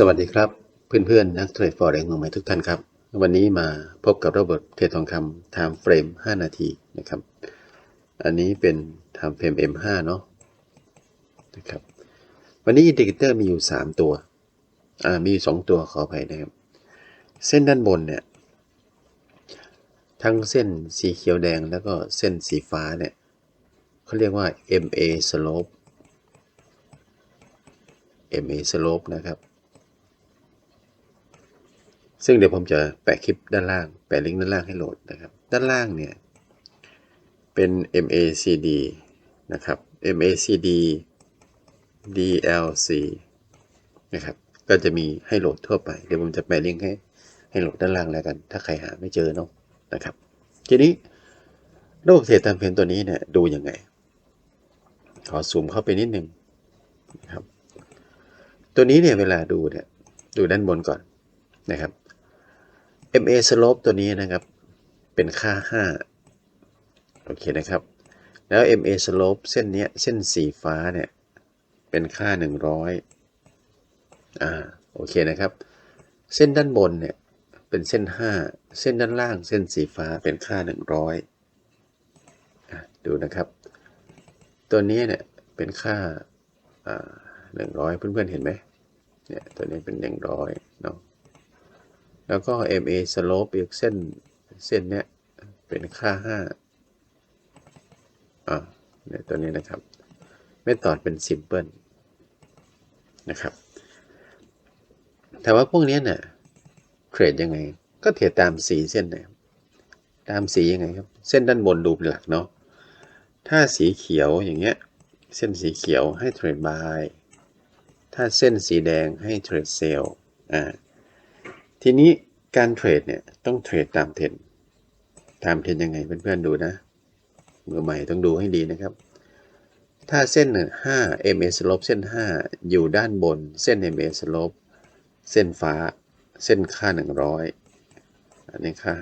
สวัสดีครับเพื่อนๆนักเทรดฟอเร็กมือใหม่ทุกท่านครับ วันนี้มาพบกับระบบเทรดทองคำ time frame 5นาทีนะครับ อันนี้เป็น time frame M5 เนาะนะครับวันนี้อินดิเคเตอร์มีอยู่ 3 ตัวอ่ามีอยู่ 2 ตัวขออภัยนะครับ เส้นด้านบนเนี่ย ทั้งเส้นสีเขียวแดงแล้วก็เส้นสีฟ้าเนี่ยเขาเรียกว่า MA slope MA slope นะครับ ซึ่งเดี๋ยวผมจะแปะคลิปด้านล่าง แปะลิงก์ด้านล่างให้โหลดนะครับ ด้านล่างเนี่ย เป็น MACD นะครับ MACD DLC นะครับ ก็จะมีให้โหลดทั่วไป เดี๋ยวผมจะแปะลิงก์ให้ให้โหลดด้านล่างแล้วกัน ถ้าใครหาไม่เจอเนาะนะครับ ทีนี้ระบบเทรดตามเพนตัวนี้เนี่ยดูยังไง ขอซูมเข้าไปนิดนึงนะครับ ตัวนี้เนี่ยเวลาดูเนี่ยดูด้านบนก่อนนะครับ MA slope ตัวนี้นะครับ เป็นค่า 5 โอเคนะครับ แล้ว MA slope เส้นเนี้ยเส้นสีฟ้าเนี่ย เป็นค่า 100 อ่า โอเคนะครับ เส้นด้านบนเนี่ย เป็นเส้น 5 เส้นด้านล่าง เส้นสีฟ้าเป็นค่า 100อ่ดูนะครับ ตัวนี้เนี่ย เป็นค่าอ่า100เพื่อนๆเห็นไหมเนี่ย ตัวนี้เป็น100เนาะ แล้วก็ MA slope อีกเส้นเส้นเนี้ยเป็นค่า 5 อ่าเนี่ยตัวนี้นะครับไม่ตอดเป็น simple นะครับ แต่ว่าพวกนี้เนี่ยเทรดยังไง ก็เทรดตามสีเส้นนะครับตามสียังไงครับ เส้นด้านบนดูเป็นหลักเนาะ ถ้าสีเขียวอย่างเงี้ย เส้นสีเขียวให้เทรดบาย ถ้าเส้นสีแดงให้เทรดเซลอ่า ทีนี้การเทรดเนี่ยต้องเทรดตามเทรนด์ตามเทรนด์ยังไงเพื่อนๆดูนะมือใหม่ต้องดูให้ดีนะครับ ถ้าเส้น 5 MA slope เส้น 5 อยู่ด้านบน เส้น MA slope เส้นฟ้า เส้นค่า 100 อันนี้ค่า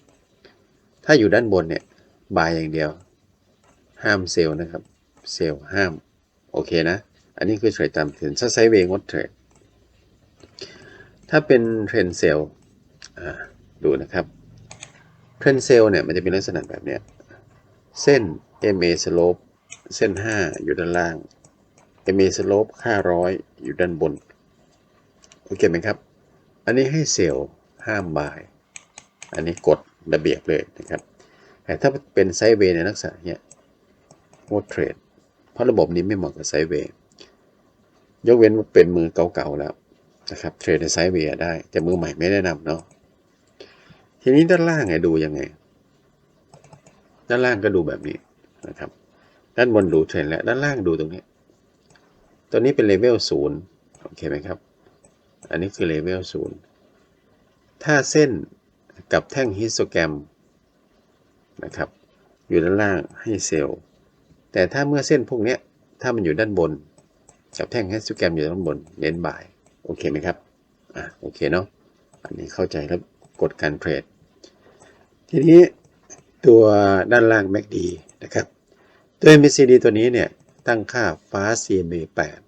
5 ถ้าอยู่ด้านบนเนี่ยบายอย่างเดียว ห้ามเซลล์นะครับ เซลล์ห้าม โอเคนะ อันนี้คือเทรดตามเทรนด์ถ้าไซด์เวงดเทรด ถ้าเป็นเทรนเซล์ดูนะครับเทรนเซล์เนี่ยมันจะเป็นลักษณะแบบเนี้ยเส้น MA slope เส้น 5 อยู่ด้านล่าง MA slope ค่าร้อยู่ด้านบน โอเคไหมครับ อันนี้ให้เซลล์ห้ามบาย อันนี้กฎระเบียบเลยนะครับแต่ถ้าเป็นไซเวย์ในลักษณะเนี้ยงดเทรดเพราะระบบนี้ไม่เหมาะกับไซเวย์ยกเว้นว่าเป็นมือเก่าๆแล้ว นะครับเทรดในไซด์เวย์ได้ แต่มือใหม่ไม่แนะนำเนาะทีนี้ด้านล่างไงดูยังไง ด้านล่างก็ดูแบบนี้นะครับ ด้านบนดูเทรนแล้วด้านล่างดูตรงนี้ ตัวนี้เป็นเลเวลศูนย์โอเคไหมครับ อันนี้คือเลเวลศูนย์ถ้าเส้นกับแท่งฮิสโตแกรมนะครับ อยู่ด้านล่างให้เซลล์ แต่ถ้าเมื่อเส้นพวกนี้ถ้ามันอยู่ด้านบน กับแท่งฮิสโตแกรมอยู่ด้านบน เน้นบ่าย อเคไหมครับอะโอเคเนาะอันนี้เข้าใจแล้วกฎการเทรด ทีนี้ตัวด้านล่าง MACD นะครับ ตัว MACD ตัวนี้เนี่ย ตั้งค่า Fast CMA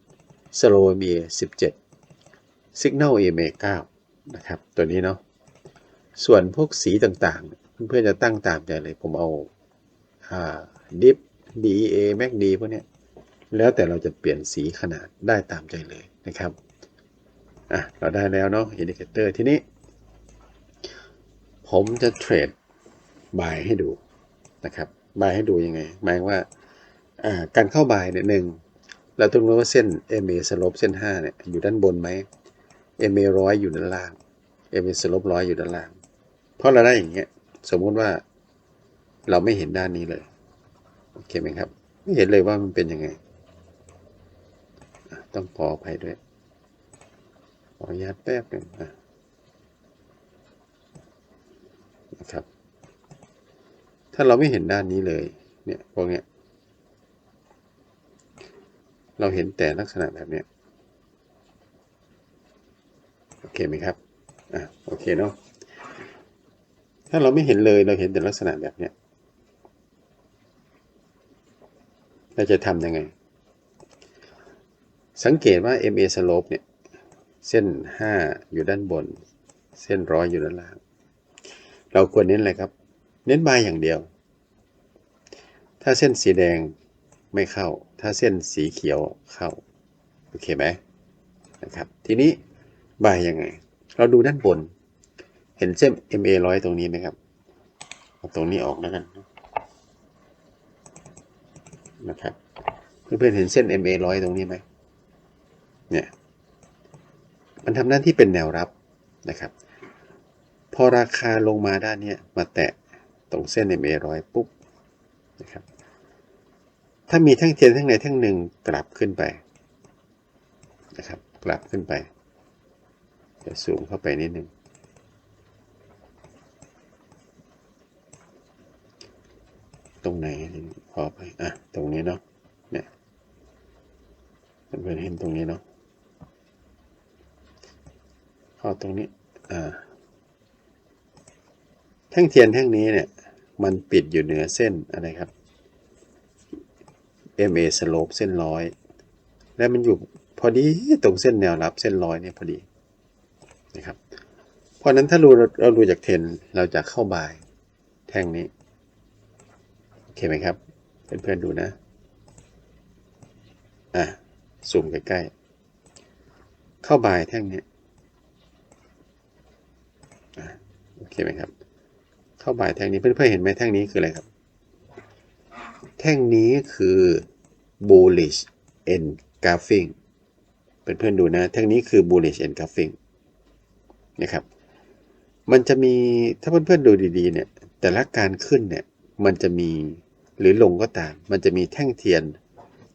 8 Slow MA 17 Signal MA 9 นะครับ ตัวนี้เนาะส่วนพวกสีต่างๆ เพื่อนๆจะตั้งตามใจเลยผมเอาอ่า DIP DEA MACD พวกเนี้ยแล้วแต่เราจะเปลี่ยนสีขนาดได้ตามใจเลยนะครับ อะเราได้แล้วเนาะอินดิเคเตอร์ทีนี้ ผมจะเทรดบายให้ดูนะครับบายให้ดูยังไง หมายว่าการเข้าบายเนี่ยหนึ่งเราต้องรู้ว่าเส้น MA slope เส้น5เนี่ยอยู่ด้านบนไหม MA ร้อยอยู่ด้านล่าง MA slope ร้อยอยู่ด้านล่าง เพราะเราได้อย่างเงี้ยสมมุติว่าเราไม่เห็นด้านนี้เลยโอเคไหมครับ ไม่เห็นเลยว่ามันเป็นยังไง ต้องขออภัยด้วย ออนุญาตแป๊บหนึ่งนะนะครับ ถ้าเราไม่เห็นด้านนี้เลย เนี่ยพวกเนี้ย เราเห็นแต่ลักษณะแบบเนี้ย โอเคไหมครับ อะ โอเคเนาะ ถ้าเราไม่เห็นเลย เราเห็นแต่ลักษณะแบบเนี้ย เราจะทำยังไง สังเกตว่า MA slope เนี่ย เส้น 5 อยู่ด้านบน เส้นร้อยอยู่ด้านล่าง เราควรเน้นอะไรครับ เน้นบายอย่างเดียว ถ้าเส้นสีแดงไม่เข้า ถ้าเส้นสีเขียวเข้า โอเคไหมนะครับ ทีนี้บายยังไง เราดูด้านบน เห็นเส้น MA ร้อยตรงนี้ไหมครับเอาตรงนี้ออกแล้วกันนะครับ เพื่อนๆเห็นเส้น MA ร้อยตรงนี้ไหมเนี่ย มันทำหน้าที่เป็นแนวรับนะครับ พอราคาลงมาด้านนี้มาแตะตรงเส้น MA ร้อยปุ๊บนะครับถ้ามีแท่งเทียนแท่งใดแท่งหนึ่งกลับขึ้นไปนะครับกลับขึ้นไปเดี๋ยวสูงเข้าไปนิดนึงตรงไหนพอไปอะตรงนี้เนาะเนี่ยเพื่อนเห็นตรงนี้เนาะ เข้าตรงนี้อ่าแท่งเทียนแท่งนี้เนี่ย มันปิดอยู่เหนือเส้นอะไรครับ MA slope เส้นร้อย และมันอยู่พอดีตรงเส้นแนวรับเส้นร้อยเนี่ยพอดีนะครับ เพราะนั้นถ้าเราเราดูจากเทนเราจะเข้าบายแท่งนี้ โอเคไหมครับ เพื่อนๆดูนะ อะซูมใกล้ๆ เข้าบายแท่งนี้อะ โอเคไหมครับ เข้าบ่ายแท่งนี้เพื่อนๆเห็นไหมแท่งนี้คืออะไรครับ แท่งนี้คือ bullish engulfing เพื่อนๆดูนะ แท่งนี้คือ bullish engulfing นะครับ มันจะมีถ้าเพื่อนๆดูดีๆเนี่ย แต่ละการขึ้นเนี่ย มันจะมีหรือลงก็ตาม มันจะมีแท่งเทียน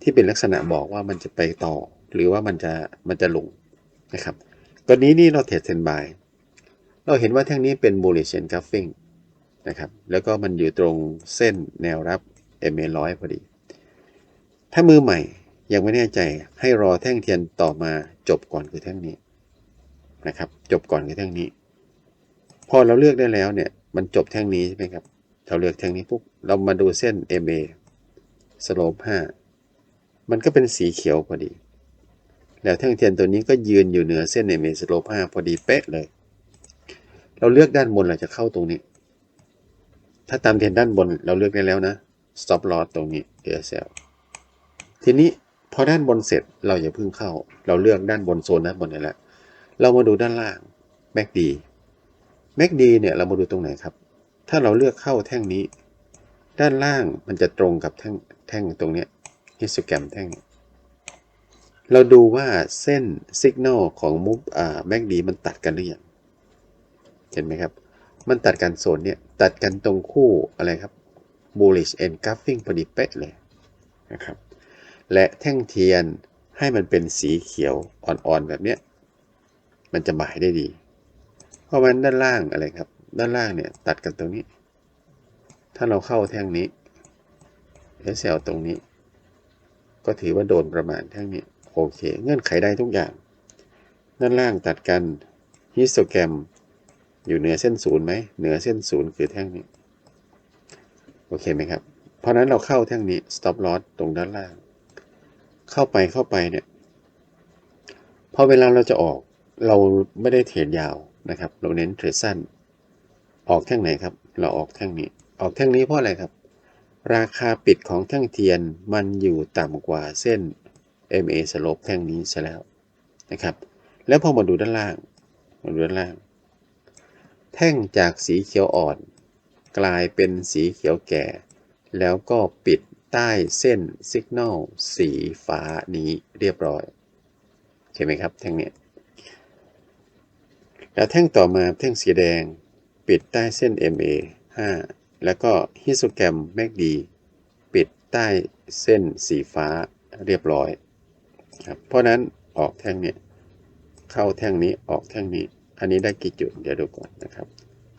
ที่เป็นลักษณะบอกว่ามันจะไปต่อ หรือว่ามันจะมันจะลงนะครับกรณีนี้เราเทรดเซนบาย เราเห็นว่าแท่งนี้เป็น bullish engulfing นะครับ แล้วก็มันอยู่ตรงเส้นแนวรับ MA ร้อยพอดี ถ้ามือใหม่ยังไม่แน่ใจให้รอแท่งเทียนต่อมาจบก่อนคือแท่งนี้นะครับ จบก่อนคือแท่งนี้ พอเราเลือกได้แล้วเนี่ย มันจบแท่งนี้ใช่ไหมครับ เราเลือกแท่งนี้ปุ๊บ เรามาดูเส้น MA slope 5มันก็เป็นสีเขียวพอดี แล้วแท่งเทียนตัวนี้ก็ยืนอยู่เหนือเส้น MA slope 5พอดีเป๊ะเลย เราเลือกด้านบนเราจะเข้าตรงนี้ ถ้าตามเทรนด้านบนเราเลือกได้แล้วนะ stop loss ตรงนี้ ASL ทีนี้พอด้านบนเสร็จเราอย่าเพิ่งเข้า เราเลือกด้านบนโซนด้านบนนี่แหละ เรามาดูด้านล่าง MACD MACD เนี่ยเรามาดูตรงไหนครับ ถ้าเราเลือกเข้าแท่งนี้ ด้านล่างมันจะตรงกับแท่งแท่งตรงนี้ยฮิสโตแกรมแท่ง เราดูว่าเส้นสัญญาณของมุฟอ่า MACD มันตัดกันหรือยัง เห็นไหมครับ มันตัดกันโซนเนี่ย ตัดกันตรงคู่อะไรครับ bullish engulfing พอดีเป๊ะเลยนะครับ และแท่งเทียนให้มันเป็นสีเขียวอ่อนๆแบบเนี้ย มันจะหมายได้ดี เพราะมันด้านล่างอะไรครับ ด้านล่างเนี่ยตัดกันตรงนี้ ถ้าเราเข้าแท่งนี้ SL ตรงนี้ ก็ถือว่าโดนประมาณแท่งนี้ โอเค เงื่อนไขได้ทุกอย่าง ด้านล่างตัดกันฮิสโตแกรม อยู่เหนือเส้นศูนย์ไหมเหนือเส้นศูนย์คือแท่งนี้ โอเคไหมครับ เพราะนั้นเราเข้าแท่งนี้ stop loss ตรงด้านล่าง เข้าไปเข้าไปเนี่ยพอเวลาเราจะออกเราไม่ได้เทรดยาวนะครับ เราเน้นเทรดสั้น ออกแท่งไหนครับ เราออกแท่งนี้ ออกแท่งนี้เพราะอะไรครับ ราคาปิดของแท่งเทียนมันอยู่ต่ำกว่าเส้น MA slope แท่งนี้ซะแล้วนะครับ แล้วพอมาดูด้านล่าง มาดูด้านล่าง แท่งจากสีเขียวอ่อน กลายเป็นสีเขียวแก่ แล้วก็ปิดใต้เส้นสัญญาณสีฟ้านี้เรียบร้อยเห็นไหมครับแท่งเนี้ยแล้วแท่งต่อมาแท่งสีแดง ปิดใต้เส้น MA 5 แล้วก็ฮิสโตแกรม MACD ปิดใต้เส้นสีฟ้าเรียบร้อยครับเพราะนั้นออกแท่งเนี้ยเข้าแท่งนี้ออกแท่งนี้ อันนี้ได้กี่จุด เดี๋ยวดูก่อนนะครับ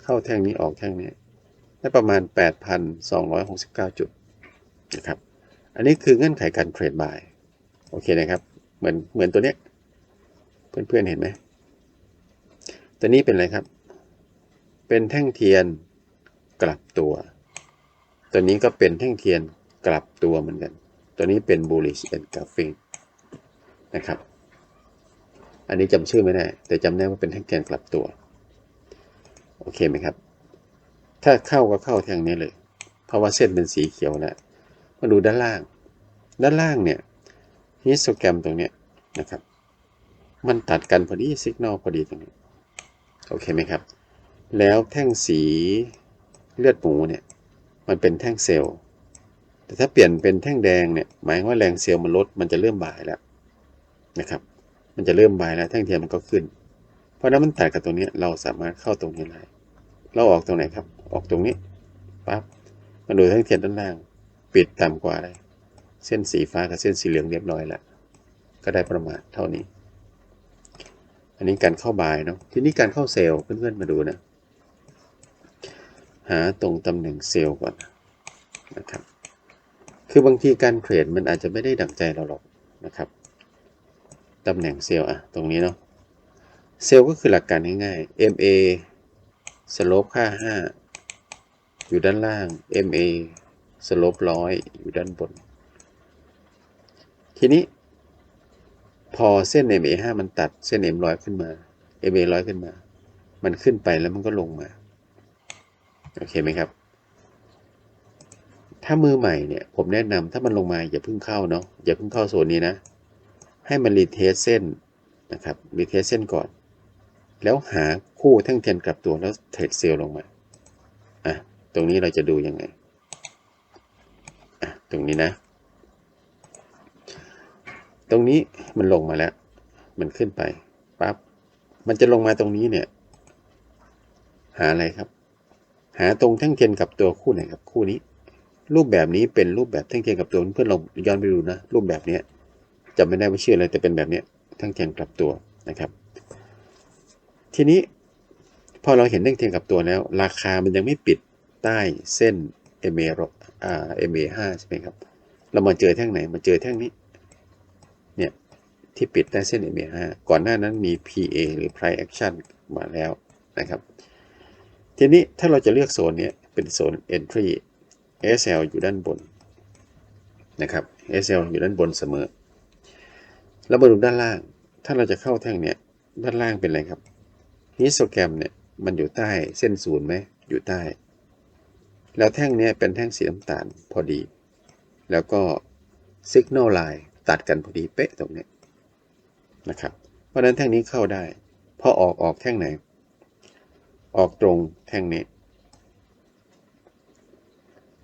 เข้าแท่งนี้ออกแท่งนี้ ได้ประมาณ 8,269 จุดนะครับ อันนี้คือเงื่อนไขการเทรดบาย โอเคนะครับ เหมือนเหมือนตัวเนี้ย เพื่อนๆเห็นไหม ตัวนี้เป็นอะไรครับ เป็นแท่งเทียนกลับตัว ตัวนี้ก็เป็นแท่งเทียนกลับตัวเหมือนกัน ตัวนี้เป็น bullish engulfing นะครับ อันนี้จำชื่อไม่ได้ แต่จำได้ว่าเป็นแท่งเทียนกลับตัว โอเคไหมครับ ถ้าเข้าก็เข้าแท่งนี้เลย เพราะว่าเส้นเป็นสีเขียวแล้วมาดูด้านล่าง ด้านล่างเนี่ยฮิสโตแกรมตรงเนี้ยนะครับ มันตัดกันพอดีสัญญาณพอดีตรงนี้ โอเคไหมครับ แล้วแท่งสีเลือดหมูเนี่ย มันเป็นแท่งเซลล์ แต่ถ้าเปลี่ยนเป็นแท่งแดงเนี่ย หมายว่าแรงเซลล์มันลด มันจะเริ่มบ่ายแล้วนะครับ มันจะเริ่มบายแล้วแท่งเทียมมันก็ขึ้น เพราะนั้นมันตัดกับตรงนี้เราสามารถเข้าตรงนี้ได้เราออกตรงไหนครับ ออกตรงนี้ปั๊บมาดูแท่งเทียนด้านล่าง ปิดต่ำกว่าเลยเส้นสีฟ้ากับเส้นสีเหลืองเรียบร้อยแล้วก็ได้ประมาณเท่านี้ อันนี้การเข้าบายเนาะทีนี้การเข้าเซลล์เพื่อนๆมาดูนะ หาตรงตำแหน่งเซลล์ก่อนนะครับ คือบางทีการเทรดมันอาจจะไม่ได้ดั่งใจเราหรอกนะครับ ตำแหน่งเซลล์อะตรงนี้เนาะเซลล์ก็คือหลักการง่ายๆ MA สโลปค่า 5 อยู่ด้านล่าง MA สโลปร้อยอยู่ด้านบน ทีนี้ พอเส้น MA 5มันตัดเส้น M ร้อยขึ้นมา MA ร้อยขึ้นมา มันขึ้นไปแล้วมันก็ลงมา โอเคไหมครับ ถ้ามือใหม่เนี่ย ผมแนะนำถ้ามันลงมาอย่าเพิ่งเข้าเนาะอย่าเพิ่งเข้าโซนนี้นะ ให้มันรีเทสเส้นนะครับรีเทสเส้นก่อน แล้วหาคู่แท่งเทียนกลับตัวแล้วเทรดเซลล์ลงมาอะตรงนี้เราจะดูยังไงอะตรงนี้นะ ตรงนี้มันลงมาแล้ว มันขึ้นไปปั๊บมันจะลงมาตรงนี้เนี่ย หาอะไรครับ หาตรงแท่งเทียนกับตัวคู่ไหนครับคู่นี้ รูปแบบนี้เป็นรูปแบบแท่งเทียนกับตัวเพื่อนลองย้อนไปดูนะ รูปแบบเนี้ย จำไม่ได้ว่าชื่ออะไรแต่เป็นแบบนี้ยแท่งเทียนกลับตัวนะครับ ทีนี้พอเราเห็นแท่องเทียนกลับตัวแล้ว ราคามันยังไม่ปิดใต้เส้น MA อ่า MA 5ใช่ไหมครับ เรามาเจอแท่งไหนมาเจอแท่งนี้เนี่ยที่ปิดใต้เส้น MA 5ก่อนหน้านั้นมี PA หรือ Price Action มาแล้วนะครับทีนี้ถ้าเราจะเลือกโซนนี้เป็นโซน Entry SL อยู่ด้านบนนะครับ SL อยู่ด้านบนเสมอ แล้วมาดูด้านล่าง ถ้าเราจะเข้าแท่งเนี้ยด้านล่างเป็นอะไรครับฮิสโตแกรมเนี่ยมันอยู่ใต้เส้นศูนย์ไหมอยู่ใต้ แล้วแท่งเนี้ยเป็นแท่งสีน้ำตาลพอดี แล้วก็ Signal Line ตัดกันพอดีเป๊ะตรงนี้นะครับ เพราะนั้นแท่งนี้เข้าได้ พอออกออกแท่งไหน ออกตรงแท่งนี้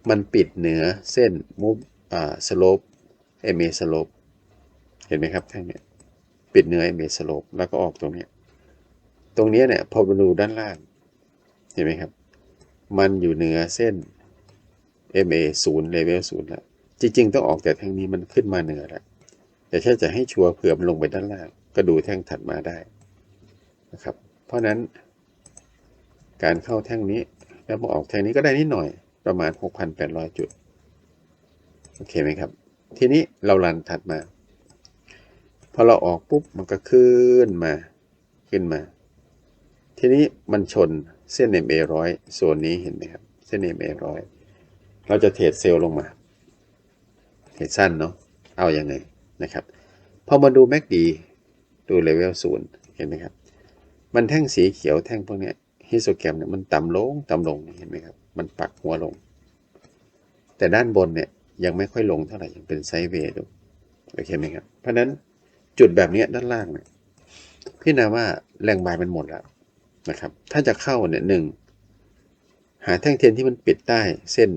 มันปิดเหนือเส้นมูฟอ่าสโลปเอเมสโลป ห็นไหมครับแท่งเนี้ยปิดเนือเอเมสโลปแล้วก็ออกตรงเนี้ยตรงเนี้ยเนี่ยพอมาดูด้านล่าง เห็นไหมครับ มันอยู่เหนือเส้น MA 0 level 0แล้ว จริง ๆ ต้องออกแต่แท่งนี้มันขึ้นมาเหนือแล้ว แต่ถ้าจะให้ชัวร์เผื่อมันลงไปด้านล่าง ก็ดูแท่งถัดมาได้นะครับ เพราะนั้น การเข้าแท่งนี้แล้วมาออกแท่งนี้ก็ได้นิดหน่อยประมาณ 6,800 จุด โอเคไหมครับ ทีนี้เราลันถัดมา พอเราออกปุ๊บมันก็ขึ้นมา ขึ้นมา ทีนี้มันชนเส้น MA ร้อยโซนนี้เห็นไหมครับ เส้น MA ร้อยเราจะเทรดเซลล์ลงมา เทรดสั้นเนาะ เอาอยัางไงนะครับ พอมาดู MACD ดูเลเวลศูนย์เห็นไหมครับ มันแท่งสีเขียวแท่งพวกนี้ฮิสโตแกรมเนี่ยมันต่ำลงต่ำลงเห็นไหมครับ มันปักหัวลง แต่ด้านบนเนี่ยยังไม่ค่อยลงเท่าไหร่ยังเป็นไซด์เวย์ดูโอเคไหมครับ เพราะนั้น จุดแบบนี้ด้านล่างเนี่ยพี่นาว่าแรงบายมันหมดแล้วนะครับ ถ้าจะเข้าเนี่ยหนึ่งหาแท่งเทียนที่มันปิดใต้เส้น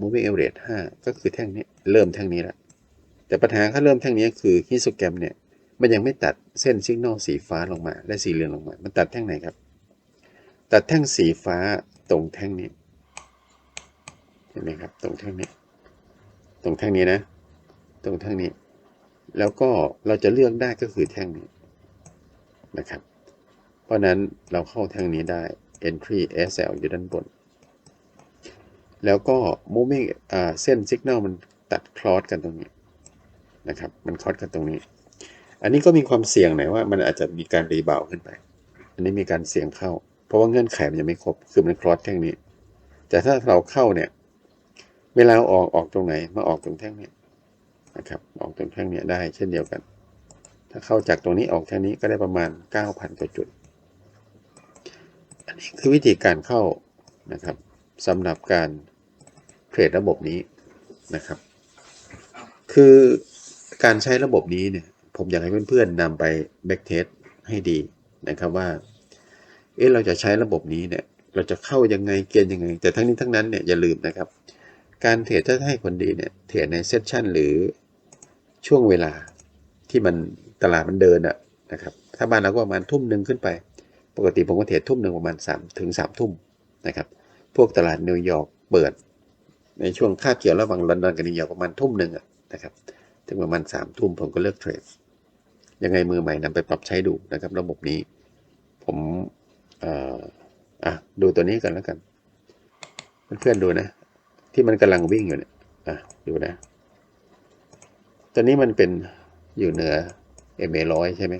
moving average 5ก็คือแท่งนี้เริ่มแท่งนี้แล้วแต่ปัญหาถ้าเริ่มแท่งนี้คือฮิสโตแกรมเนี่ยมันยังไม่ตัดเส้นสัญญาณสีฟ้าลงมา และสีเหลืองลงมา มันตัดแท่งไหนครับ ตัดแท่งสีฟ้าตรงแท่งนี้เห็นไหมครับ ตรงแท่งนี้ ตรงแท่งนี้นะ ตรงแท่งนี้ แล้วก็เราจะเลือกได้ก็คือแท่งนี้นะครับ เพราะนั้นเราเข้าแท่งนี้ได้ entry SL อยู่ด้านบน แล้วก็ moving อ่าเส้น signal มันตัดคลอสกันตรงนี้นะครับ มันคลอสกันตรงนี้ อันนี้ก็มีความเสี่ยงหน่อยว่ามันอาจจะมีการรีบาวขึ้นไป อันนี้มีการเสี่ยงเข้า เพราะว่าเงื่อนไขมันยังไม่ครบ คือมันคลอสแท่งนี้ แต่ถ้าเราเข้าเนี่ย เวลาออกออกตรงไหน มาออกตรงแท่งนี้ นะครับออกตรงแท่งนี้ได้เช่นเดียวกันถ้าถ้าเข้าจากตรงนี้ออกแค่นี้ก็ได้ประมาณ 9,000กว่าจุด อันนี้คือวิธีการเข้านะครับสำหรับการเทรดระบบนี้นะครับ คือการใช้ระบบนี้เนี่ยผมอยากให้เพื่อนๆนำไปแบ็กเทสให้ดีนะครับว่า เอ๊ะเราจะใช้ระบบนี้เนี่ย เราจะเข้ายังไงเกณฑ์ยังไง แต่ทั้งนี้ทั้งนั้นเนี่ยอย่าลืมนะครับ การเทรดถ้าให้คนดีเนี่ยเทรดในเซสชันหรือ ช่วงเวลาที่มันตลาดมันเดินอะนะครับ ถ้าบ้านเราก็ประมาณทุ่มหนึ่งขึ้นไป ปกติผมก็เทรดทุ่มหนึ่งประมาณ3ถึง3ทุ่มนะครับ พวกตลาดนิวยอร์กเปิด ในช่วงคาบเกี่ยวระหว่างลอนดอนกับนิวยอร์กประมาณทุ่มหนึ่งอะนะครับ ถึงประมาณ3ามทุ่มผมก็เลิกเทรด ยังไงมือใหม่นำไปปรับใช้ดูนะครับ ระบบนี้ ผมเอ่ออะดูตัวนี้กันแล้วกัน เพื่อนๆดูนะ ที่มันกำลังวิ่งอยู่เนี่ยอะดูนะ ตัวนี้มันเป็นอยู่เหนือ MA ร้อยใช่ไหม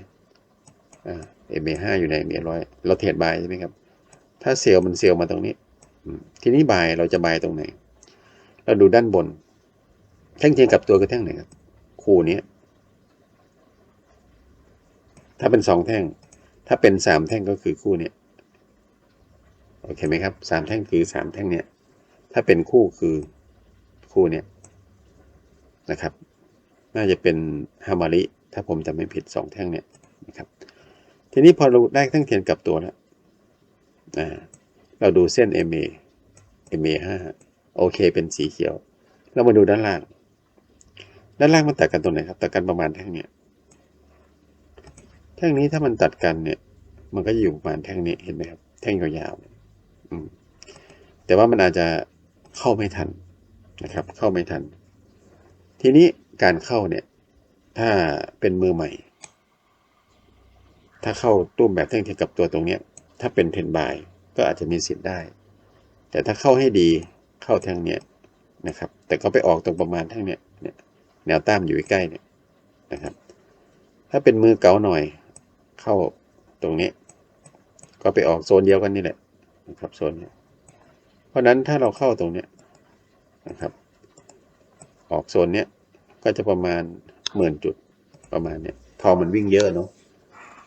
อ่า MA ห้าอยู่ใน MA ร้อยเราเทรดบายใช่ไหมครับ ถ้าเซลล์มันเซลล์มาตรงนี้ ทีนี้บายเราจะบายตรงไหน เราดูด้านบน แท่งเทียนกับตัวคือแท่งไหนครับ คู่นี้ ถ้าเป็นสองแท่ง ถ้าเป็นสามแท่งก็คือคู่นี้โอเคไหมครับสามแท่งคือสามแท่งเนี้ยถ้าเป็นคู่คือคู่เนี้ยนะครับ น่าจะเป็นฮามาริถ้าผมจำไม่ผิดสองแท่งเนี้ยนะครับทีนี้พอเราได้แท่งเทียนกลับตัวแล้วอ่าเราดูเส้น MA MA 5โอเค เป็นสีเขียว เรามาดูด้านล่าง ด้านล่างมันตัดกันตรงไหนครับ ตัดกันประมาณแท่งเนี้ยแท่งนี้ถ้ามันตัดกันเนี่ย มันก็อยู่ประมาณแท่งนี้เห็นไหมครับ แท่งยาวๆอืมแต่ว่ามันอาจจะเข้าไม่ทันนะครับ เข้าไม่ทัน ทีนี้ การเข้าเนี่ย ถ้าเป็นมือใหม่ ถ้าเข้าตุ้มแบบแท่งเทียมกับตัวตรงเนี้ย ถ้าเป็นเทนบายก็อาจจะมีสิทธิ์ได้ แต่ถ้าเข้าให้ดีเข้าท่งเนี้ยนะครับ แต่ก็ไปออกตรงประมาณแท่งเนี้ยเนี่ยแนวต้านอยู่ใกล้เนี่ยนะครับ ถ้าเป็นมือเก๋าหน่อย เข้าตรงนี้ ก็ไปออกโซนเดียวกันนี่แหละนะครับโซนนี้เพราะฉะนั้นถ้าเราเข้าตรงเนี้ยนะครับ ออกโซนเนี้ย ก็จะประมาณหมื่นจุดประมาณเนี้ยพอมันวิ่งเยอะเนาะ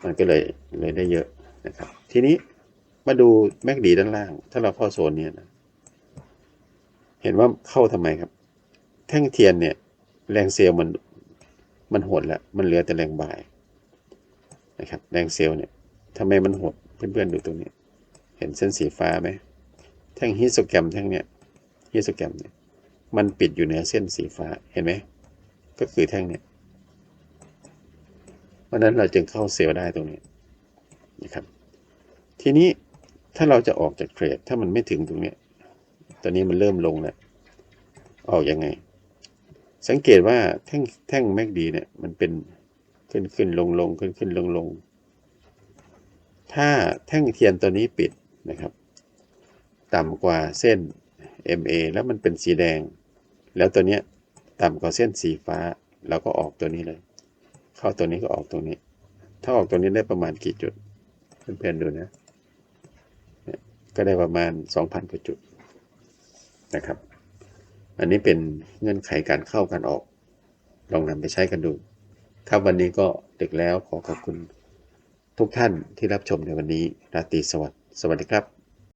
มันก็เลยเลยได้เยอะนะครับ ทีนี้มาดูแมกดีด้านล่าง ถ้าเราเข้าโซนเนี้ยนะเห็นว่าเข้าทำไมครับ แท่งเทียนเนี่ย แรงเซลล์มันมันหดแล้ว มันเหลือแต่แรงบ่ายนะครับ แรงเซลล์เนี่ยทำไมมันหดเพื่อนๆดูตรงนี้ เห็นเส้นสีฟ้าไหมแท่งฮิสโตแกรมแท่งเนี้ยฮิสโตแกรมเนี่ยมันปิดอยู่เหนือเส้นสีฟ้าเห็นไหม ก็คือแท่งเนี้ยเพราะนั้นเราจึงเข้าเซลล์ได้ตรงนี้นะครับ ทีนี้ถ้าเราจะออกจากเทรดถ้ามันไม่ถึงตรงนี้ตอนนี้มันเริ่มลงแล้วออกยังไง สังเกตว่าแท่งแท่งแมกดีเนี่ยมันเป็นขึ้นขึ้นลงลงขึ้นขึ้นลงลงถ้าแท่งเทียนตัวนี้ปิดนะครับ ต่ำกว่าเส้น MA แล้วมันเป็นสีแดง แล้วตัวเนี้ย ต่ำกว่าเส้นสีฟ้าเราก็ออกตัวนี้เลย เข้าตัวนี้ก็ออกตรงนี้ ถ้าออกตัวนี้ได้ประมาณกี่จุด เพื่อนๆดูนะเนี่ยก็ได้ประมาณ 2,000กว่าจุดนะครับ อันนี้เป็นเงื่อนไขการเข้าการออก ลองนำไปใช้กันดู ครับวันนี้ก็ดึกแล้วขอขอบคุณทุกท่านที่รับชมในวันนี้ราตรีสวัสดิ์สวัสดีครับ